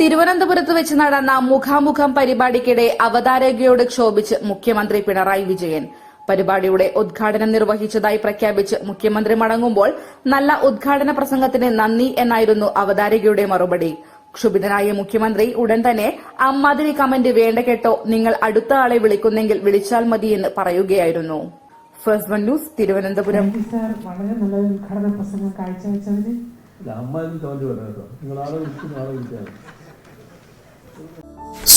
തിരുവനന്തപുരത്ത് വെച്ച് നടന്ന മുഖാമുഖം പരിപാടിക്കിടെ അവതാരകയോട് ക്ഷോഭിച്ച് മുഖ്യമന്ത്രി പിണറായി വിജയൻ. പരിപാടിയുടെ ഉദ്ഘാടനം നിർവഹിച്ചതായി പ്രഖ്യാപിച്ച് മുഖ്യമന്ത്രി മടങ്ങുമ്പോൾ നല്ല ഉദ്ഘാടന പ്രസംഗത്തിന് നന്ദി എന്നായിരുന്നു അവതാരകയുടെ മറുപടി. ക്ഷുഭിതനായ മുഖ്യമന്ത്രി ഉടൻ തന്നെ അമ്മാതിരി കമന്റ് വേണ്ട കേട്ടോ നിങ്ങൾ അടുത്ത ആളെ വിളിക്കുന്നെങ്കിൽ വിളിച്ചാൽ മതി എന്ന് പറയുകയായിരുന്നു. First One News Thiruvananthapuram. വളരെ നല്ല ഉദ്ഘാടന പ്രസംഗം കാഴ്ചവെച്ചതിന്.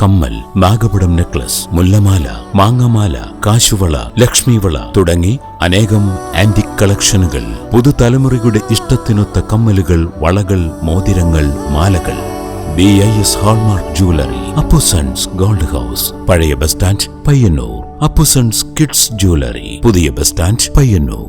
കമ്മൽ നാഗപടം നെക്ലസ് മുല്ലമാല മാങ്ങമാല കാശുവള ലക്ഷ്മിവള തുടങ്ങി അനേകം ആന്റിക് കളക്ഷനുകൾ പുതുതലമുറയുടെ ഇഷ്ടത്തിനൊത്ത കമ്മലുകൾ വളകൾ മോതിരങ്ങൾ മാലകൾ. B I S hallmark jewellery Appusons Gold House പഴയ bus stand Payyanur. Appusons kids jewellery പുതിയ ബസ് സ്റ്റാൻഡ് പയ്യന്നൂർ.